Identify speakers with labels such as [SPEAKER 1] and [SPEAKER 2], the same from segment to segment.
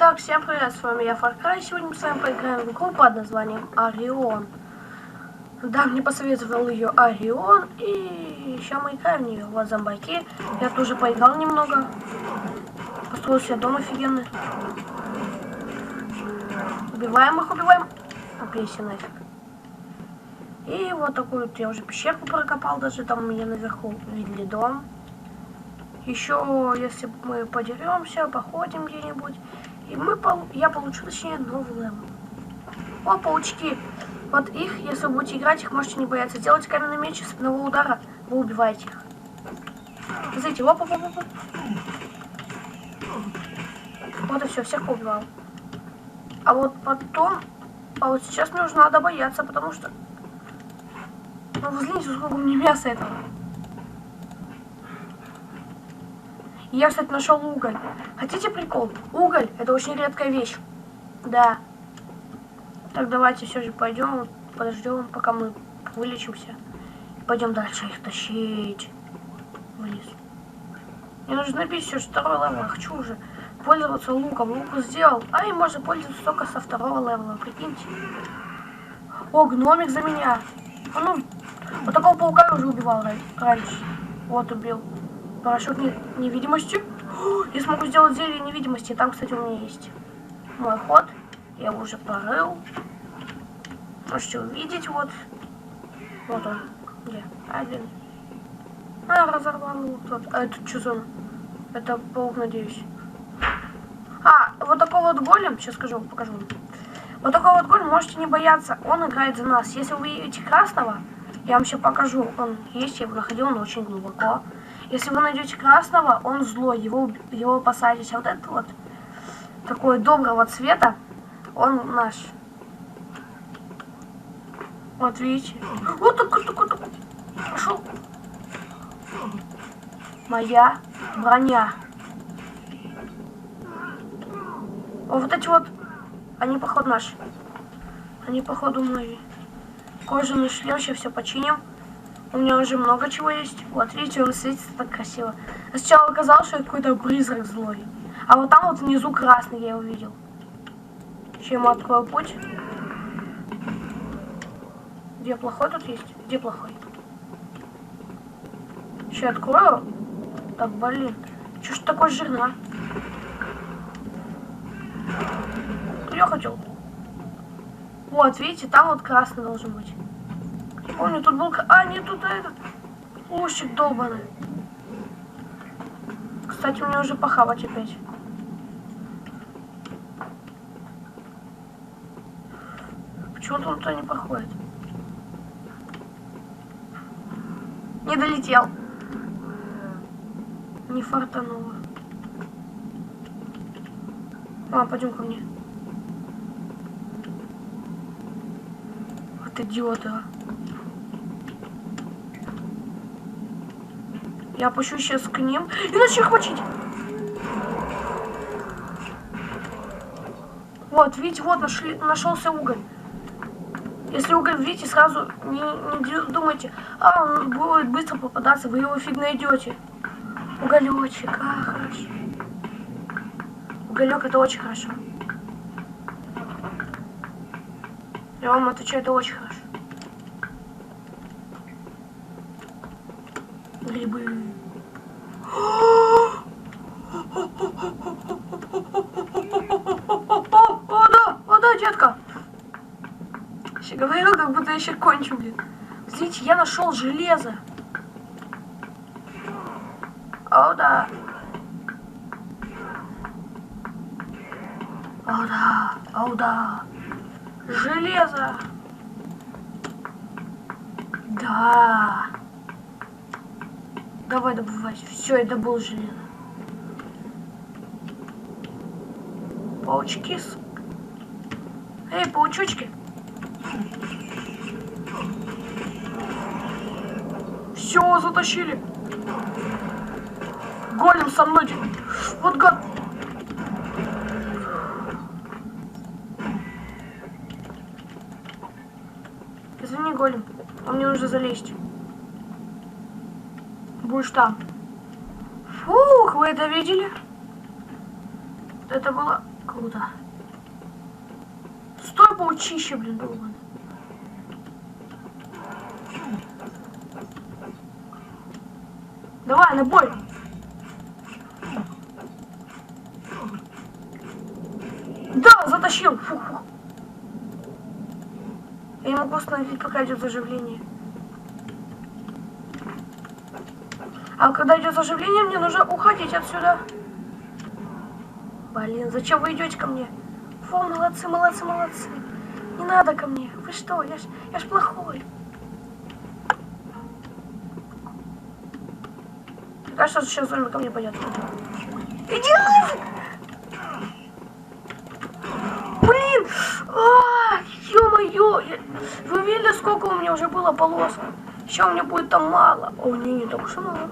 [SPEAKER 1] Итак, всем привет, с вами я Фаркрай. Сегодня мы с вами поиграем в игру под названием Орион. Да, мне посоветовал ее Орион, и сейчас мы играем в нее. Вот зомбаки. Я тоже поиграл немного. Построил себе дом офигенный. Убиваем их, убиваем. Убейся нафиг. И вот такую вот я уже пещерку прокопал, даже там у меня наверху видели дом. Еще, если мы подеремся, походим где-нибудь, и мы пол... я получу, точнее, новый левел. О, паучки. Вот их, если вы будете играть, их можете не бояться. Делайте каменный меч, с одного удара вы убиваете их. Смотрите, оп, оп, оп, оп. Вот и все, всех поубивал. А вот потом, а вот сейчас мне уже надо бояться, потому что... Ну, взгляните, сколько меня мяса этого. Я, кстати, нашел уголь. Хотите прикол? Уголь – это очень редкая вещь. Да. Так, давайте все же пойдем, подождем, пока мы вылечимся. Пойдем дальше их тащить вниз. Мне нужно набить все, второй левел. Я хочу уже пользоваться луком. Лук сделал. А и можно пользоваться только со второго левела. Прикиньте. О, гномик за меня. А ну, вот такого паука я уже убивал раньше. Вот убил. Не невидимости. Я смогу сделать зелье невидимости. Там, кстати, у меня есть мой ход. Я его уже порыл. Можете увидеть, вот. Вот он. Где? Один. А, разорвал его кто-то. А это что за... Это паук, надеюсь. А, вот такой вот голем, сейчас скажу, покажу. Вот такой вот голем можете не бояться, он играет за нас. Если вы видите красного, я вам сейчас покажу. Он есть, я его находил, он очень глубоко. Если вы найдете красного, он злой, его, его опасайтесь. А вот этот вот такой доброго цвета, он наш. Вот видите. Вот такой, такой, такой. Пошел. Моя броня. А вот эти вот, они походу наши. Они походу мои. Кожаный шлем, сейчас все починим. У меня уже много чего есть. Вот, видите, он светится так красиво. Сначала оказалось, что это какой-то призрак злой. А вот там вот внизу красный я увидел. Сейчас ему открою путь. Где плохой тут есть? Где плохой? Сейчас открою. Так, блин. Че ж такой жирный, Я хотел. Вот, видите, там вот красный должен быть. Помню, тут был... А, нет, тут этот... Лущик долбанный. Кстати, мне уже похавать опять. Почему он туда не проходит? Не долетел. Не фартануло. А, пойдем ко мне. Вот идиоты, Я опущу сейчас к ним и начну их мочить. Вот, видите, вот нашли, нашелся уголь. Если уголь видите, сразу не, не думайте, а он будет быстро попадаться, вы его фиг найдете. Уголечек, а, хорошо. Уголек это очень хорошо. Я вам отвечаю, это очень хорошо. Грибы. О, да, детка. Еще говорил, как будто еще кончу, блин. Смотрите, я нашел железо. О, да. О, да, о, да. Железо. Да. Давай добывать. Все, это был железо. Паучки. Эй, паучочки. Все, затащили. Голем со мной. Вот гад. Извини, голем. А мне нужно залезть будешь там. Фух, вы это видели? Это было Круто. Стой, паучище, блин, долбан. Давай, на бой. Да, затащил. Фух. Я не могу остановить, пока идет заживление. А когда идет заживление, мне нужно уходить отсюда. Блин, зачем вы идете ко мне? Фу, молодцы, молодцы, молодцы. Не надо ко мне. Вы что? Я ж, я ж плохой. Кажется, сейчас зомби ко мне пойдет. Иди! Блин! Ё-моё! Вы видели, сколько у меня уже было полосок? Еще у меня будет там мало. О, не, не так уж и мало.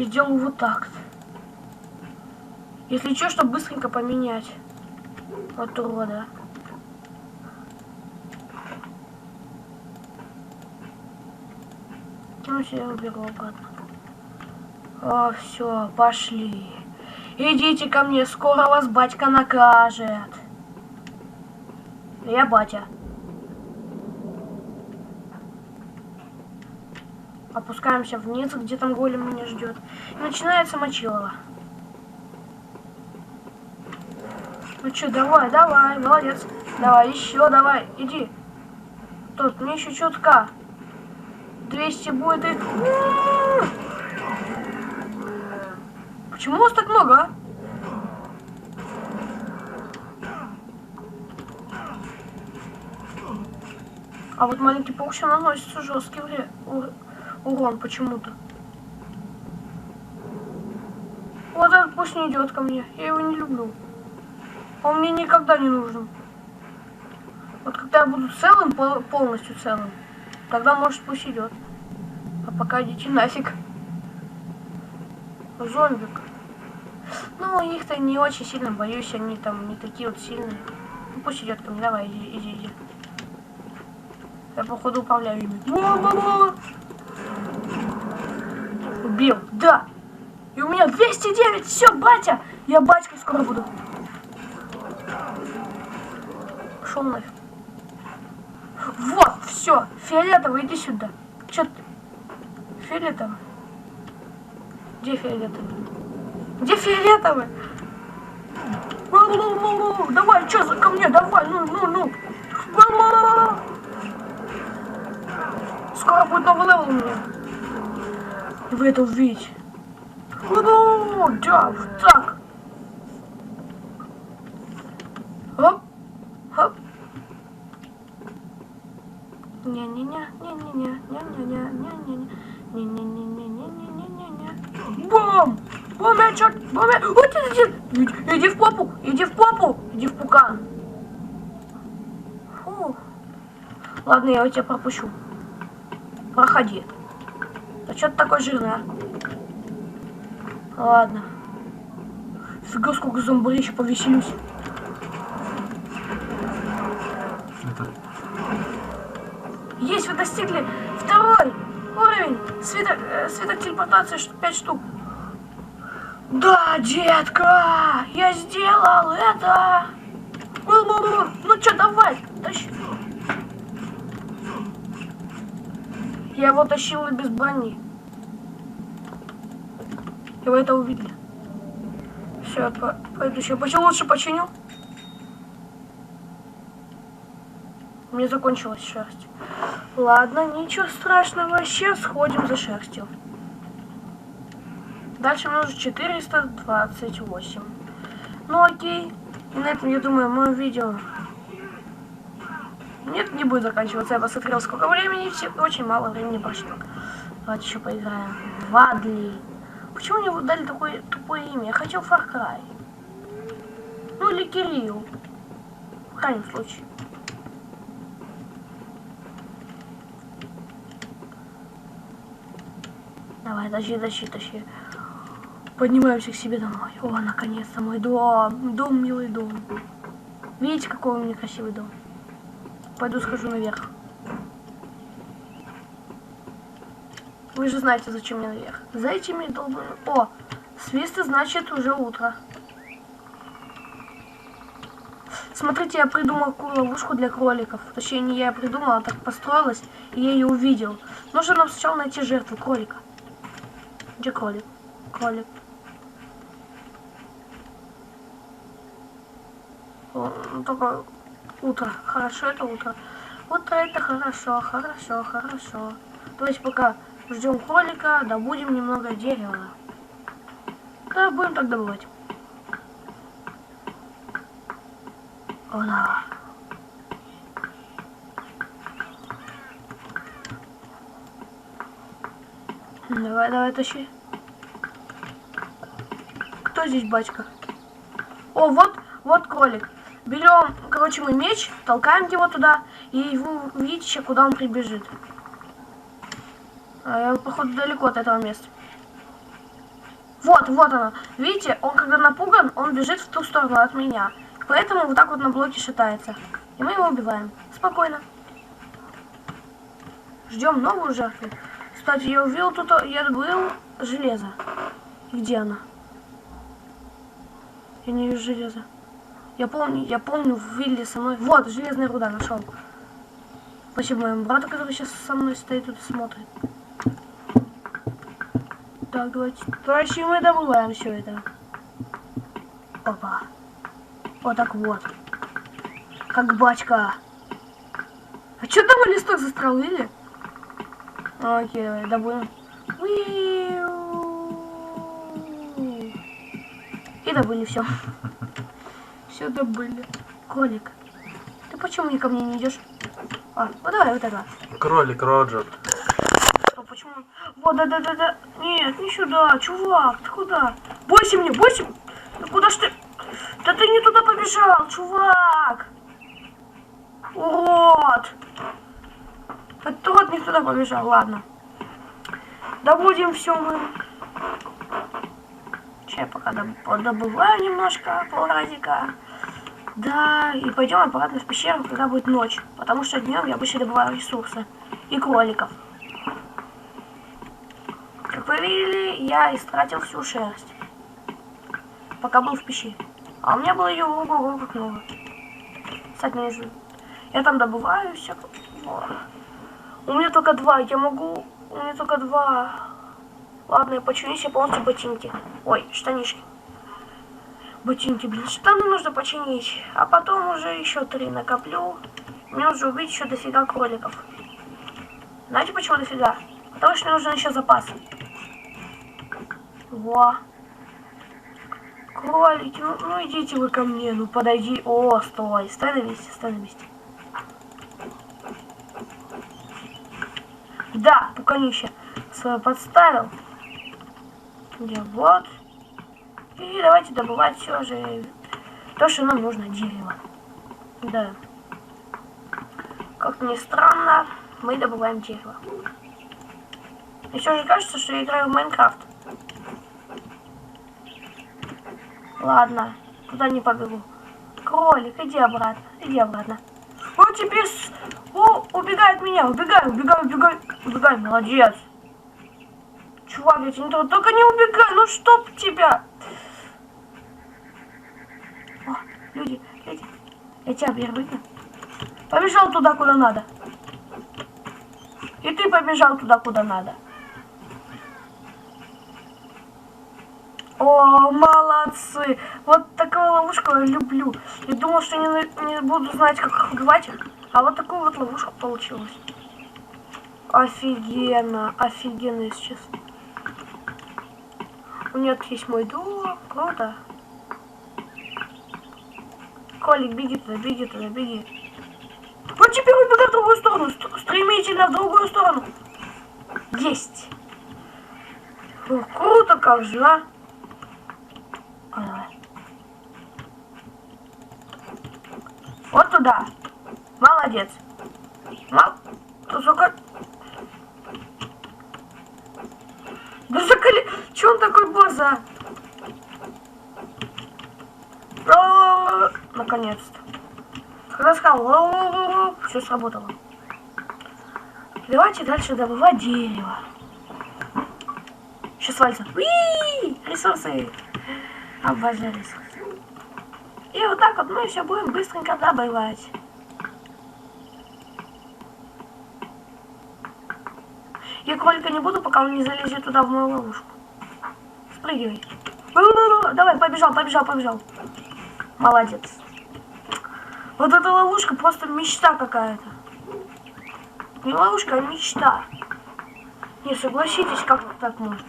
[SPEAKER 1] Я делаю вот так. Если что, чтобы быстренько поменять. Вот урода. Ну, все, я уберу обратно. О, все, пошли. Идите ко мне, скоро вас батька накажет. Я батя. Опускаемся вниз, где там голем меня ждет. И начинается мочилово. Ну что, давай, давай, молодец. Давай, еще давай, иди. Тут, мне еще чутка. 200 будет и... Почему у вас так много, а? А вот маленький паук наносится жесткий вре- урон почему-то. Вот этот пусть не идет ко мне. Я его не люблю. Он мне никогда не нужен. Вот когда я буду целым, пол- полностью целым, тогда может пусть идет. А пока идите нафиг. Зомбик. Ну, их-то не очень сильно боюсь, они там не такие вот сильные. Ну, пусть идет ко мне, давай, иди, иди, иди. Я походу управляю ими. Во-во-во! Убил, да! И у меня 209, все, батя! Я батькой скоро буду. Пошел нафиг. Вот, все, фиолетовый, иди сюда. Че ты? Фиолетовый. Где фиолетовый? Где фиолетовый? Давай, что за ко мне? Давай, ну, ну, ну. Скоро будет новый левел у меня. Вы это увидите. Лу-лу. Да, вот так. Оп, оп. Не-не-не, не-не-не, не-не-не, не-не-не, не-не-не-не-не-не-не-не. Бам! Бомбячок! Бомбя... Вот иди, иди, иди в попу! Иди в попу! Иди в пукан! Фу. Ладно, я тебя пропущу. Проходи. А что ты такой жирный, а? Ладно. Фига, сколько зомбарей еще повеселюсь.
[SPEAKER 2] Это
[SPEAKER 1] Есть, вы достигли второй уровень. Свиток, э, свиток телепортации 5 штук. Да, детка, я сделал это. Ну что, давай, тащи. Я его тащил без брони. И вы это увидели. Все, по- еще. Почему лучше починю? У меня закончилась шерсть. Ладно, ничего страшного. Сейчас сходим за шерстью. Дальше мне нужно 428. Ну окей. И на этом, я думаю, мое видео... Нет, не будет заканчиваться. Я посмотрел, сколько времени. Все, очень мало времени прошло. Давайте еще поиграем. Вадли. Почему мне вот дали такое тупое имя? Я хотел Far Cry. Ну или Кирилл. В крайнем случае. Давай, тащи, тащи, тащи. Поднимаемся к себе домой. О, наконец-то мой дом. Дом, милый дом. Видите, какой у меня красивый дом? Пойду схожу наверх. Вы же знаете, зачем мне наверх. За этими долбанными... О, свисты, значит, уже утро. Смотрите, я придумал ловушку для кроликов. Точнее, не я придумал, а так построилась, и я ее увидел. Нужно нам сначала найти жертву кролика. Где кролик? Кролик. О, ну, только утро. Хорошо, это утро. Утро это хорошо, хорошо, хорошо. То есть пока ждем кролика, добудем немного дерева. Да, будем так добывать. О, да. Давай, давай, тащи. Кто здесь батька? О, вот, вот кролик. Берем, короче, мы меч, толкаем его туда, и вы увидите, ща, куда он прибежит. А я, походу, далеко от этого места. Вот, вот она. Видите, он когда напуган, он бежит в ту сторону от меня. Поэтому вот так вот на блоке шатается. И мы его убиваем. Спокойно. Ждем новую жертву. Кстати, я увидел тут, я добыл железо. Где она? Я не вижу железа. Я помню, я помню, Вилли со мной. Вот, железная руда нашел. Спасибо моему брату, который сейчас со мной стоит тут и смотрит. Так, давайте. Короче, мы добываем все это. Опа. Вот так вот. Как бачка. А что там листок застрелили? Окей, давай, добудем. И добыли все. Все добыли. Кролик. Ты почему не ко мне не идешь? А, вот давай вот это.
[SPEAKER 2] Кролик Роджер.
[SPEAKER 1] А почему? Вот, да, да, да, да. Нет, не сюда, чувак, ты куда? Бойся мне, бойся. Да куда ж ты? Да ты не туда побежал, чувак. Урод. Этот урод не туда побежал, ладно. Добудем все мы. Сейчас я пока доб- добываю немножко полразика. Да, и пойдем обратно в пещеру, когда будет ночь. Потому что днем я обычно добываю ресурсы. И кроликов. Как вы видели, я истратил всю шерсть. Пока был в пещере. А у меня было ее ого как много. Кстати, не жду. Я там добываю все. У меня только два, я могу... У меня только два. Ладно, я починю себе полностью ботинки. Ой, штанишки. Ботинки, блин, штаны нужно починить. А потом уже еще три накоплю. Мне нужно убить еще дофига кроликов. Знаете почему дофига? Потому что мне нужен еще запас. Во. Кролики, ну, ну идите вы ко мне, ну подойди. О, стой, стой на месте, стой на месте. Да, пуканище свое подставил. Где вот. И давайте добывать все же то, что нам нужно, дерево. Да. Как ни странно, мы добываем дерево. И все же кажется, что я играю в Майнкрафт. Ладно, туда не побегу. Кролик, иди обратно, иди обратно. Он теперь с... О, убегает меня, убегай, убегай, убегай, убегай, молодец. Чувак, я тебе не. Только не убегай, ну чтоб тебя. Люди, люди, я тебя первый. Побежал туда, куда надо. И ты побежал туда, куда надо. О, молодцы! Вот такую ловушку я люблю. Я думал, что не, не буду знать, как убивать их. А вот такую вот ловушку получилось. Офигенно, офигенно, если честно. У нее тут есть мой дом, круто. Колик, беги туда, беги туда, беги. Вот теперь убегай в другую сторону, ст- стремительно в другую сторону. Есть. Фу, круто как же, а? Вот туда. Молодец. Мал... Сука. Да закали... Че он такой а? О, Наконец-то. Когда сказал, все сработало. Давайте дальше добывать дерево. Сейчас. Уи! Ресурсы. Обожаю ресурсы. И вот так вот мы все будем быстренько добывать. Я кролика не буду, пока он не залезет туда в мою ловушку. Спрыгивай. Давай, побежал, побежал, побежал. Молодец. Вот эта ловушка просто мечта какая-то. Не ловушка, а мечта. Не, согласитесь, как так можно.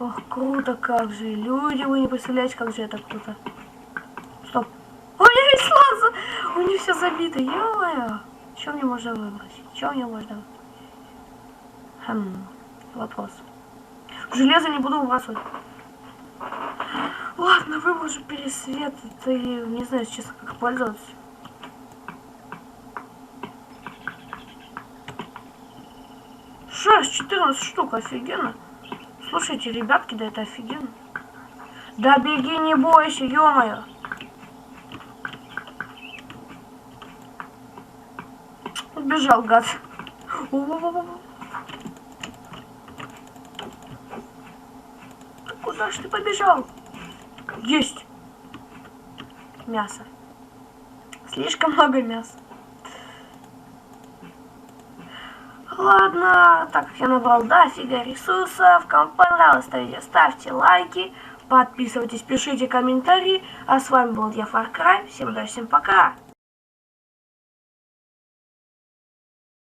[SPEAKER 1] Ох, круто как же. Люди, вы не представляете, как же это круто. Стоп. Ой, я ведь сразу. У них все забито. Ё-моё. Что мне можно выбрать? Что мне можно выбрать? Хм, вопрос. Железо не буду выбрасывать. Ладно, выброшу пересвет. Ты не знаю, честно, как пользоваться. Шесть, 14 штук, офигенно. Слушайте, ребятки, да это офигенно. Да беги, не бойся, ё-моё. Убежал, гад. Куда ж ты побежал? Есть. Мясо. Слишком много мяса. Ладно, так как я набрал дофига ресурсов, кому понравилось, ставите, ставьте лайки, подписывайтесь, пишите комментарии. А с вами был я, Far Cry. Всем удачи, всем пока.